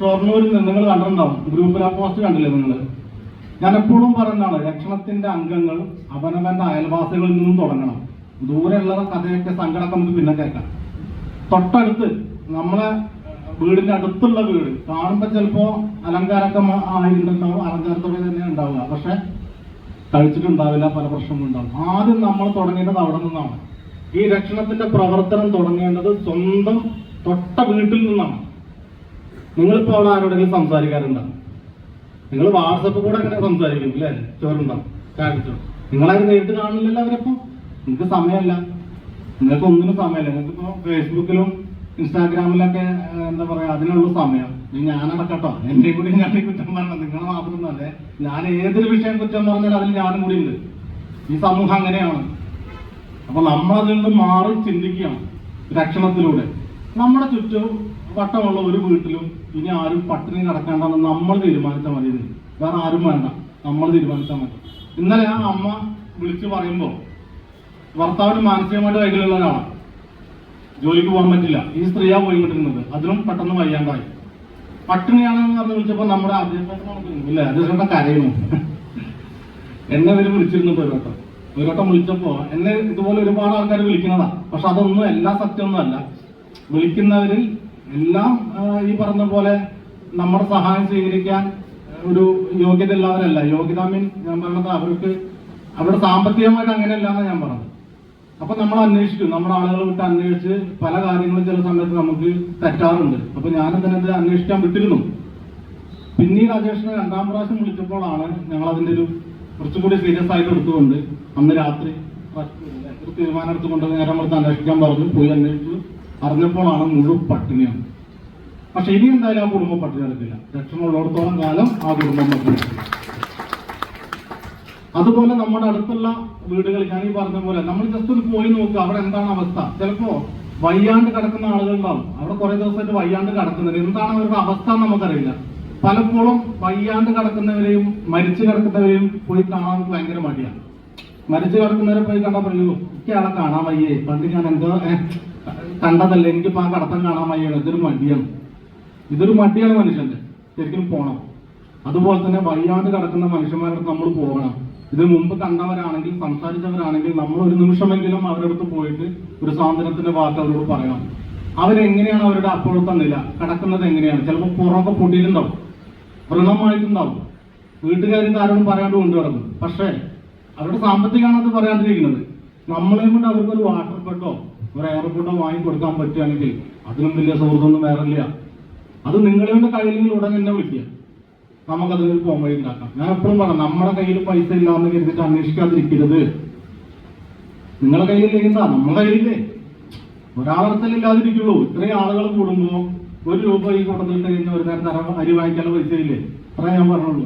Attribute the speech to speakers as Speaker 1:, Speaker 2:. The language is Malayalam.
Speaker 1: ഷൊർണൂരിൽ നിന്ന് നിങ്ങൾ കണ്ടിട്ടുണ്ടാവും. ഗ്രൂപ്പിൽ ആ പോസ്റ്റ് കണ്ടില്ലേ നിങ്ങൾ? ഞാൻ എപ്പോഴും പറയുന്നതാണ് രക്ഷണത്തിന്റെ അംഗങ്ങൾ അവനവന്റെ അയൽവാസികളിൽ നിന്നും തുടങ്ങണം. ദൂരെയുള്ള കഥയൊക്കെ സങ്കടമൊക്കെ നമുക്ക് പിന്നെ കേൾക്കാം. തൊട്ടടുത്ത് നമ്മളെ വീടിന്റെ അടുത്തുള്ള വീട്. കാണുമ്പോൾ ചിലപ്പോ അലങ്കാരമൊക്കെ ആയിട്ടുണ്ടാവും അലങ്കാരത്തോടെ തന്നെ ഉണ്ടാവുക. പക്ഷെ കഴിച്ചിട്ടുണ്ടാവില്ല പല പ്രശ്നങ്ങളും ഉണ്ടാവും. ആദ്യം നമ്മൾ തുടങ്ങേണ്ടത് അവിടെ നിന്നാണ്. ഈ രക്ഷണത്തിന്റെ പ്രവർത്തനം തുടങ്ങേണ്ടത് സ്വന്തം തൊട്ട വീട്ടിൽ നിന്നാണ്. നിങ്ങളിപ്പോ അവിടെ ആരോടെങ്കിലും സംസാരിക്കാറുണ്ടോ? നിങ്ങൾ വാട്സപ്പ് കൂടെ അങ്ങനെ സംസാരിക്കും അല്ലേ? ചോറുണ്ടാവും കാണിച്ചോ. നിങ്ങളാരും നേരിട്ട് കാണില്ലല്ലോ അവരപ്പോ? നിങ്ങൾക്ക് സമയമല്ല. നിങ്ങൾക്ക് ഒന്നിനും സമയമല്ല. നിങ്ങൾക്ക് ഇപ്പോ ഫേസ്ബുക്കിലും ഇൻസ്റ്റാഗ്രാമിലൊക്കെ എന്താ പറയാ അതിനുള്ള സമയം. ഞാനടക്കട്ടോ. എന്റെ കൂടി ഞാൻ കുറ്റം പറഞ്ഞത് നിങ്ങൾ മാത്രമൊന്നല്ലേ ഞാൻ ഏതൊരു വിഷയം കുറ്റം പറഞ്ഞാലും അതിൽ ഞാനും കൂടി ഉണ്ട്. ഈ സമൂഹം അങ്ങനെയാണ്. അപ്പൊ നമ്മൾ അതിൽ നിന്ന് മാറി ചിന്തിക്കുകയാണ്. രക്ഷണത്തിലൂടെ നമ്മുടെ ചുറ്റും വട്ടമുള്ള ഒരു വീട്ടിലും ഇനി ആരും പട്ടിണി കിടക്കേണ്ടെന്ന് നമ്മൾ തീരുമാനിച്ചാൽ മതി. വേറെ ആരും വേണ്ട. നമ്മൾ തീരുമാനിച്ചാൽ മതി. ഇന്നലെ ആ അമ്മ വിളിച്ചു പറയുമ്പോൾ ഭർത്താവിന് മാനസികമായിട്ട് വൈകല്യമുള്ള ഒരാളാണ് ജോലിക്ക് പോകാൻ പറ്റില്ല. ഈ സ്ത്രീയാ പോയിക്കൊണ്ടിരുന്നത് അതിനും പെട്ടെന്ന് വയ്യാണ്ടായി. പട്ടിണിയാണെന്ന് പറഞ്ഞ് വിളിച്ചപ്പോൾ നമ്മുടെ അധ്യക്ഷനാണ് ഇല്ല കരയുന്നു എന്നെ ഇവർ വിളിച്ചിരുന്നു ഒരു വട്ടം ഒരു വട്ടം വിളിച്ചപ്പോ എന്നെ ഇതുപോലെ ഒരുപാട് ആൾക്കാർ വിളിക്കുന്നതാ. പക്ഷെ അതൊന്നും എല്ലാ സത്യമൊന്നും അല്ല. വിളിക്കുന്നവരിൽ എല്ലാം ഈ പറഞ്ഞ പോലെ നമ്മുടെ സഹായം സ്വീകരിക്കാൻ ഒരു യോഗ്യത ഉള്ളവരല്ല യോഗ്യത മീൻ ഞാൻ പറഞ്ഞത് അവർക്ക് അവരുടെ സാമ്പത്തികമായിട്ട് അങ്ങനെയല്ല എന്നാണ് ഞാൻ പറഞ്ഞത്. അപ്പൊ നമ്മൾ അന്വേഷിക്കും. നമ്മുടെ ആളുകൾ വിട്ട് അന്വേഷിച്ച് പല കാര്യങ്ങളും ചില സമയത്ത് നമുക്ക് തെറ്റാറുണ്ട്. അപ്പൊ ഞാനും തന്നെ അന്വേഷിക്കാൻ വിട്ടിരുന്നു? പിന്നീട് അജേഷിനെ രണ്ടാം പ്രാവശ്യം വിളിച്ചപ്പോഴാണ് ഞങ്ങൾ അതിന്റെ ഒരു കുറച്ചുകൂടി സീരിയസ് ആയിട്ട് എടുത്തുകൊണ്ട് അന്ന് രാത്രി തീരുമാനം എടുത്തുകൊണ്ട് നേരം എടുത്ത് അന്വേഷിക്കാൻ പറഞ്ഞു. പോയി അന്വേഷിച്ചു. അറിഞ്ഞപ്പോഴാണ് മുഴുവൻ പട്ടിണിയാണ്. പക്ഷെ ഇനി എന്തായാലും ആ കുടുംബം പട്ടിണി നടക്കില്ല രക്ഷമുള്ളിടത്തോളം കാലം ആ കുടുംബം പട്ടിണി അതുപോലെ നമ്മുടെ അടുത്തുള്ള വീടുകൾ ഞാൻ ഈ പറഞ്ഞ പോലെ നമ്മൾ ജസ്റ്റ് ഒന്ന് പോയി നോക്കുക അവിടെ എന്താണ് അവസ്ഥ? ചിലപ്പോ വയ്യാണ്ട് കിടക്കുന്ന ആളുകളുണ്ടാവും. അവിടെ കുറെ ദിവസമായിട്ട് വയ്യാണ്ട് കിടക്കുന്നത് എന്താണ് അവരുടെ അവസ്ഥ നമുക്കറിയില്ല. പലപ്പോഴും വയ്യാണ്ട് കിടക്കുന്നവരെയും മരിച്ചു കിടക്കുന്നവരെയും പോയി കാണാൻ ഭയങ്കര മടിയാണ്. മരിച്ചു കിടക്കുന്നവരെ പോയി കണ്ടാൽ പറയൂ എനിക്ക് ആളെ കാണാൻ വയ്യേ. പണ്ട് ഞാൻ എന്തോ കണ്ടതല്ലേ എനിക്കിപ്പോ ആ കടത്തം കാണാൻ വയ്യാണ്. ഇതൊരു മടിയാണ്. ഇതൊരു മടിയാണ് മനുഷ്യന്റെ ശരിക്കും പോണം. അതുപോലെ തന്നെ വയ്യാണ്ട് കിടക്കുന്ന മനുഷ്യന്മാരുടെ നമ്മൾ പോകണം. ഇത് മുമ്പ് കണ്ടവരാണെങ്കിൽ സംസാരിച്ചവരാണെങ്കിൽ നമ്മൾ ഒരു നിമിഷമെങ്കിലും അവരുടെ അടുത്ത് പോയിട്ട് ഒരു സ്വാതന്ത്ര്യത്തിന്റെ വാക്ക് അവരോട് പറയണം. അവരെങ്ങനെയാണ് അവരുടെ അപ്പോഴത്തെ നില? കിടക്കുന്നത് എങ്ങനെയാണ്? ചിലപ്പോൾ പുറമൊക്കെ പൊട്ടിയിട്ടുണ്ടാവും. വ്രണമായിട്ടുണ്ടാവും വീട്ടുകാരും കാരണം പറയാണ്ട് കൊണ്ടുവരുന്നു. പക്ഷേ അവരുടെ സാമ്പത്തികമാണ് അത് പറയാണ്ടിരിക്കുന്നത്. നമ്മളെയും കൊണ്ട് അവർക്ക് ഒരു വാട്ടർ ബെഡോ ഒരു എയർപോർട്ടോ വാങ്ങി കൊടുക്കാൻ പറ്റുകയാണെങ്കിൽ അതിനും വലിയ സുഹൃത്തൊന്നും വേറെ ഇല്ല അത് നിങ്ങളെ കൊണ്ട് കഴിയില്ലെങ്കിൽ ഉടൻ എന്നെ വിളിക്കുക. നമുക്കതിനൊരു പോകാൻ വഴി ഉണ്ടാക്കാം. ഞാൻ എപ്പോഴും പറയാം നമ്മുടെ കയ്യിൽ പൈസ ഇല്ലാന്ന് കരുതിട്ട് അന്വേഷിക്കാതിരിക്കരുത്. നിങ്ങളെ കയ്യിൽ എന്താ? നമ്മുടെ കയ്യിലില്ലേ? ഒരാളർത്തലില്ലാതിരിക്കുള്ളൂ ഇത്രയും ആളുകൾ കൂടുമ്പോൾ ഒരു രൂപ ഈ കൊടുത്തിട്ട് കഴിഞ്ഞ ഒരു നേരത്തെ അരി വാങ്ങിക്കാനുള്ള പൈസ ഇല്ലേ അത്രേ ഞാൻ പറഞ്ഞുള്ളൂ.